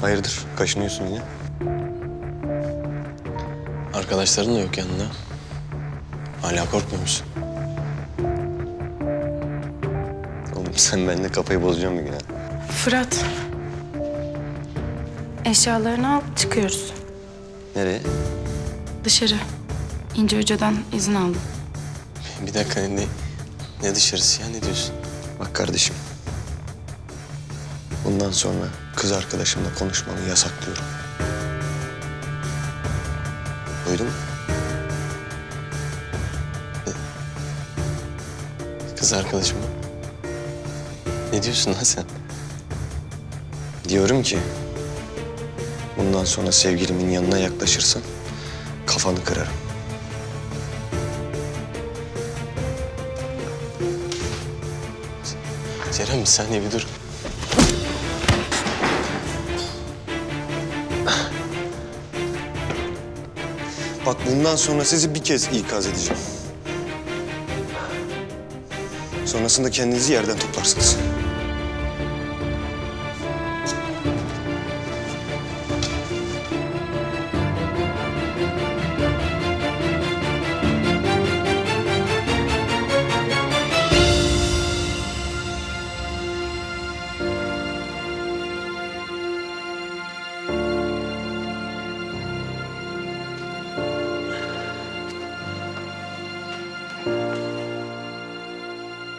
Hayırdır? Kaşınıyorsun yine. Arkadaşların da yok yanında. Hala korkmuyor musun? Oğlum sen benimle kafayı bozacaksın bir gün ha. Fırat. Eşyalarını al çıkıyoruz. Nereye? Dışarı. İnce Hoca'dan izin aldım. Bir dakika ne, ne dışarısı ya ne diyorsun? Bak kardeşim. Bundan sonra kız arkadaşımla konuşmanı yasaklıyorum. Duydun mu? Kız arkadaşım mı? Ne diyorsun lan sen? Diyorum ki... Bundan sonra sevgilimin yanına yaklaşırsan kafanı kırarım. Ceren bir saniye bir dur. Bak bundan sonra sizi bir kez ikaz edeceğim. Sonrasında kendinizi yerden toplarsınız.